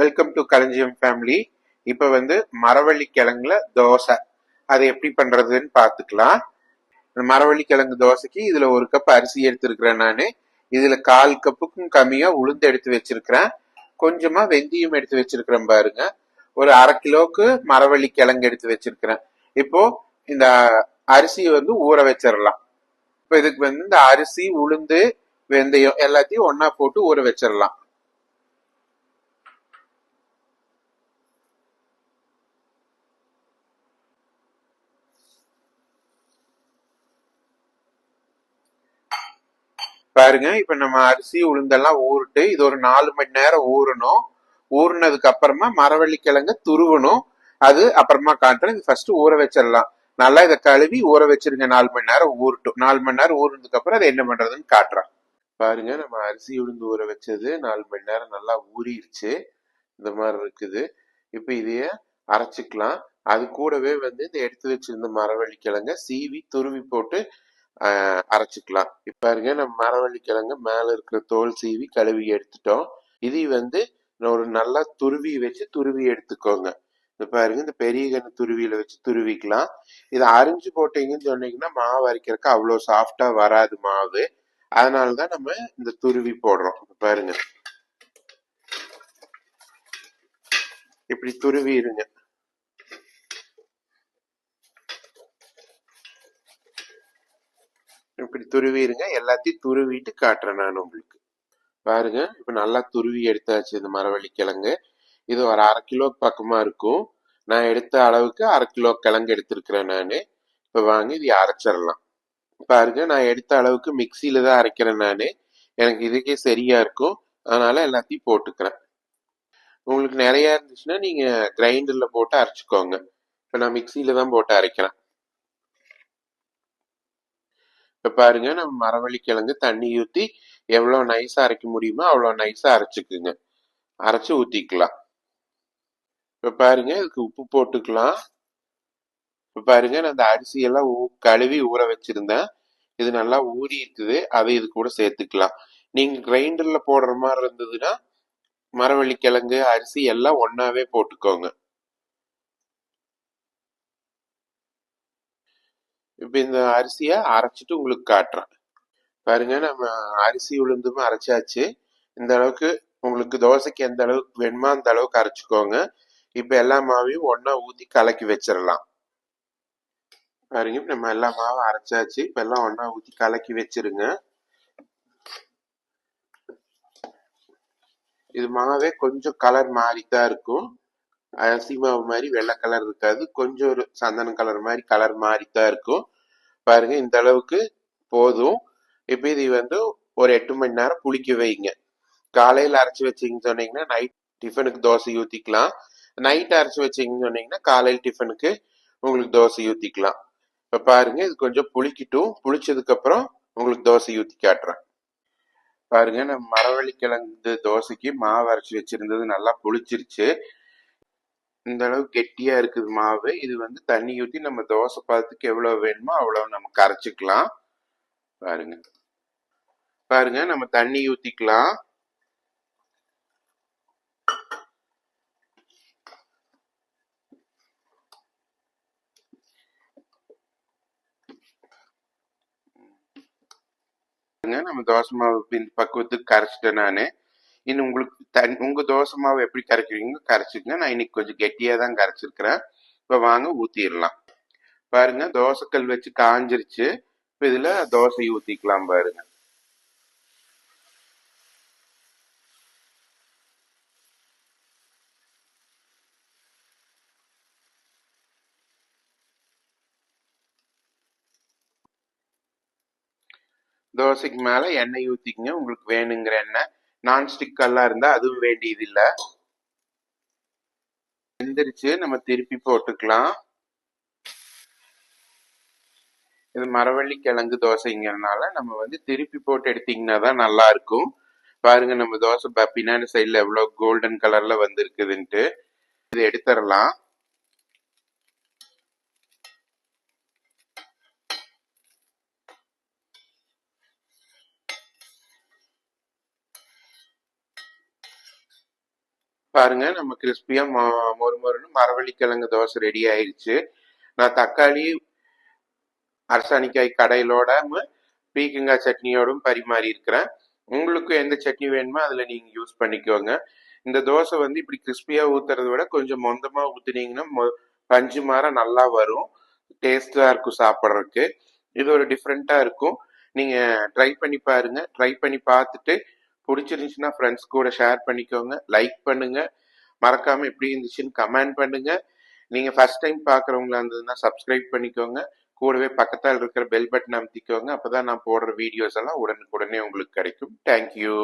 Welcome to களஞ்சியம் family இப்போ வந்து மரவள்ளி கிழங்குல தோசை. அதை எப்படி பண்ணுறதுன்னு பார்த்துக்கலாம். இந்த மரவள்ளி கிழங்கு தோசைக்கு இதில் ஒரு கப் அரிசி எடுத்துருக்கிறேன் நான். இதில் கால் கப்புக்கும் கம்மியாக உளுந்து எடுத்து வச்சிருக்கிறேன். கொஞ்சமாக வெந்தயம் எடுத்து வச்சிருக்கிறேன் பாருங்க. ஒரு அரை கிலோவுக்கு மரவள்ளி கிழங்கு எடுத்து வச்சிருக்கிறேன். இப்போ இந்த அரிசியை வந்து ஊற வச்சிடலாம். இப்போ இதுக்கு வந்து இந்த அரிசி உளுந்து வெந்தயம் எல்லாத்தையும் ஒன்றா போட்டு ஊற வச்சிடலாம். பாருங்க இப்ப நம்ம அரிசி உளுந்தெல்லாம் ஊறிட்டு இது ஒரு நாலு மணி நேரம் ஊறணும். ஊறினதுக்கு அப்புறமா மரவள்ளி துருவணும். அது அப்புறமா காட்டுறேன் இது ஃபர்ஸ்ட் ஊற வச்சிடலாம். நல்லா இதை கழுவி ஊற வச்சிருங்க நாலு மணி நேரம் ஊறட்டும். நாலு மணி நேரம் ஊறினதுக்கு அப்புறம் அதை என்ன பண்றதுன்னு காட்டுறான் பாருங்க நம்ம அரிசி உளுந்து ஊற வச்சது நாலு மணி நேரம் நல்லா ஊறிடுச்சு. இந்த மாதிரி இருக்குது. இப்போ இதைய அரைச்சிக்கலாம். அது கூடவே வந்து இந்த எடுத்து வச்சிருந்த மரவள்ளி கிழங்க சீவி துருவி போட்டு அரைச்சிக்கலாம். இப்ப பாருங்க நம்ம மரவள்ளி கிழங்கு மேல இருக்கிற தோல் சீவி கழுவி எடுத்துட்டோம். இது வந்து ஒரு நல்லா துருவி வச்சு துருவி எடுத்துக்கோங்க. இந்த பாருங்க இந்த பெரிய கண்ணு துருவியில வச்சு துருவிக்கலாம். இதை அரிஞ்சு போட்டீங்கன்னு சொன்னீங்கன்னா மாவு அரைக்கிறதுக்கு அவ்வளோ சாஃப்டா வராது மாவு. அதனாலதான் நம்ம இந்த துருவி போடுறோம். பாருங்க. இப்படி துருவி இருங்க இப்படி துருவி இருங்க எல்லாத்தையும் துருவிட்டு காட்டுறேன் நான் உங்களுக்கு. பாருங்க இப்போ நல்லா துருவி எடுத்தாச்சு இந்த மரவள்ளி கிழங்கு. இது ஒரு அரை கிலோ பக்கமாக இருக்கும். நான் எடுத்த அளவுக்கு அரை கிலோ கிழங்கு எடுத்திருக்கிறேன் நான். இப்போ வாங்கி இதை அரைச்சிடலாம். பாருங்க நான் எடுத்த அளவுக்கு மிக்சியில் தான் அரைக்கிறேன் நான். எனக்கு இதுக்கே சரியா இருக்கும். அதனால எல்லாத்தையும் போட்டுக்கிறேன். உங்களுக்கு நிறையா இருந்துச்சுன்னா நீங்கள் கிரைண்டரில் போட்டு அரைச்சிக்கோங்க. இப்போ நான் மிக்சியில் தான் போட்டு அரைக்கிறேன். இப்போ பாருங்க நம்ம மரவள்ளிக்கிழங்கு தண்ணி ஊற்றி எவ்வளோ நைஸாக அரைக்க முடியுமோ அவ்வளோ நைஸாக அரைச்சிக்குங்க. அரைச்சி ஊற்றிக்கலாம் இப்போ பாருங்க இதுக்கு உப்பு போட்டுக்கலாம். இப்போ பாருங்க நான் அந்த அரிசியெல்லாம் ஊ- கழுவி ஊற வச்சிருந்தேன். இது நல்லா ஊறி இருக்குது. அதை இது கூட சேர்த்துக்கலாம். நீங்கள் கிரைண்டரில் போடுற மாதிரி இருந்ததுன்னா மரவள்ளி கிழங்கு அரிசி எல்லாம் ஒன்றாவே போட்டுக்கோங்க. இப்போ இந்த அரிசியை அரைச்சிட்டு உங்களுக்கு காட்டுறேன். பாருங்க நம்ம அரிசி உளுந்தும் அரைச்சாச்சு. இந்த அளவுக்கு உங்களுக்கு தோசைக்கு எந்த அளவுக்கு வேணுமோ அந்த அளவுக்கு அரைச்சிக்கோங்க. இப்போ எல்லா மாவையும் ஒன்றா ஊற்றி கலக்கி வச்சிடலாம் பாருங்க நம்ம எல்லா மாவும் அரைச்சாச்சு. இப்போ எல்லாம் ஒன்றா ஊற்றி கலக்கி வச்சிருங்க. இது மாவே கொஞ்சம் கலர் மாறித்தான் இருக்கும். அரிசி மாவு மாதிரி வெள்ளை கலர் இருக்காது. கொஞ்சம் ஒரு சந்தன கலர் மாதிரி கலர் மாறித்தான் இருக்கும். பாருங்க இந்த அளவுக்கு போதும். இப்ப இது வந்து ஒரு எட்டு மணி நேரம் புளிக்க வைங்க. காலையில அரைச்சு வச்சீங்கன்னு சொன்னீங்கன்னா நைட் டிஃபனுக்கு தோசை ஊத்திக்கலாம். நைட் அரைச்சு வச்சீங்கன்னு சொன்னீங்கன்னா காலையில் டிஃபனுக்கு உங்களுக்கு தோசை ஊத்திக்கலாம். இப்ப பாருங்க இது கொஞ்சம் புளிக்கட்டும். புளிச்சதுக்கு அப்புறம் உங்களுக்கு தோசை ஊத்தி காட்டுறேன். பாருங்க நம்ம மரவள்ளி கிழங்கு தோசைக்கு மாவு அரைச்சு வச்சிருந்தது நல்லா புளிச்சிருச்சு. இந்த அளவு கெட்டியா இருக்குது மாவு. இது வந்து தண்ணி ஊத்தி நம்ம தோசை பதத்துக்கு எவ்வளவு வேணுமோ அவ்வளவு நம்ம கரைச்சிக்கலாம். பாருங்க. பாருங்க நம்ம தண்ணி ஊத்திக்கலாம். பாருங்க, நம்ம தோசை மாவு பக்குவத்துக்கு கரைச்சிட்டேன் நானு. இன்னும் உங்களுக்கு தன் உங்க தோசை மாவு எப்படி கரைக்கிறீங்க கரைச்சிக்கங்க. நான் இன்னைக்கு கொஞ்சம் கெட்டியா தான் கரைச்சிருக்கிறேன். இப்ப வாங்க ஊத்திடலாம். பாருங்க தோசைக்கல் வச்சு காஞ்சிருச்சு. இப்ப இதுல தோசை ஊத்திக்கலாம் பாருங்க. தோசைக்கு மேல எண்ணெய் ஊத்திக்கங்க. உங்களுக்கு வேணுங்கிற எண்ணெய். நான்ஸ்டிக் கல்லா இருந்தால் அதுவும் வேண்டியது இல்ல நம்ம திருப்பி போட்டுக்கலாம். இது மரவள்ளி கிழங்கு தோசைங்கிறனால நம்ம வந்து திருப்பி போட்டு எடுத்தீங்கன்னா தான் நல்லா இருக்கும். பாருங்க நம்ம தோசை ப- பின்னாடி சைடில் எவ்வளோ கோல்டன் கலர்ல வந்திருக்குதுன்ட்டு. இது எடுத்துடலாம். பாருங்க நம்ம கிறிஸ்பியா மொறு மொறுன்னு மரவள்ளிக்கிழங்கு தோசை ரெடி ஆயிடுச்சு நான் தக்காளி அரசாணிக்காய் கடையிலோட பீக்கங்காய் சட்னியோடும் பரிமாறி இருக்கிறேன். உங்களுக்கு எந்த சட்னி வேணுமோ அதில் நீங்கள் யூஸ் பண்ணிக்கோங்க. இந்த தோசை வந்து இப்படி கிறிஸ்பியாக ஊற்றுறத விட கொஞ்சம் மொந்தமாக ஊற்றுனீங்கன்னா மொ பஞ்சு மாற நல்லா வரும். டேஸ்டாக இருக்கும் சாப்பிட்றதுக்கு. இது ஒரு டிஃப்ரெண்ட்டாக இருக்கும். நீங்கள் ட்ரை பண்ணி பாருங்கள் ட்ரை பண்ணி பார்த்துட்டு பிடிச்சிருந்துச்சுன்னா ஃப்ரெண்ட்ஸ் கூட ஷேர் பண்ணிக்கோங்க. லைக் பண்ணுங்க. மறக்காம எப்படி இருந்துச்சுன்னு கமெண்ட் பண்ணுங்க. நீங்க ஃபர்ஸ்ட் டைம் பார்க்குறவங்களா இருந்ததுன்னா சப்ஸ்கிரைப் பண்ணிக்கோங்க. கூடவே பக்கத்தால் இருக்கிற பெல் பட்டன் அமைத்திக்கோங்க. அப்பதான் நான் போடுற வீடியோஸ் எல்லாம் உடனுக்குடனே உங்களுக்கு கிடைக்கும். தேங்க்யூ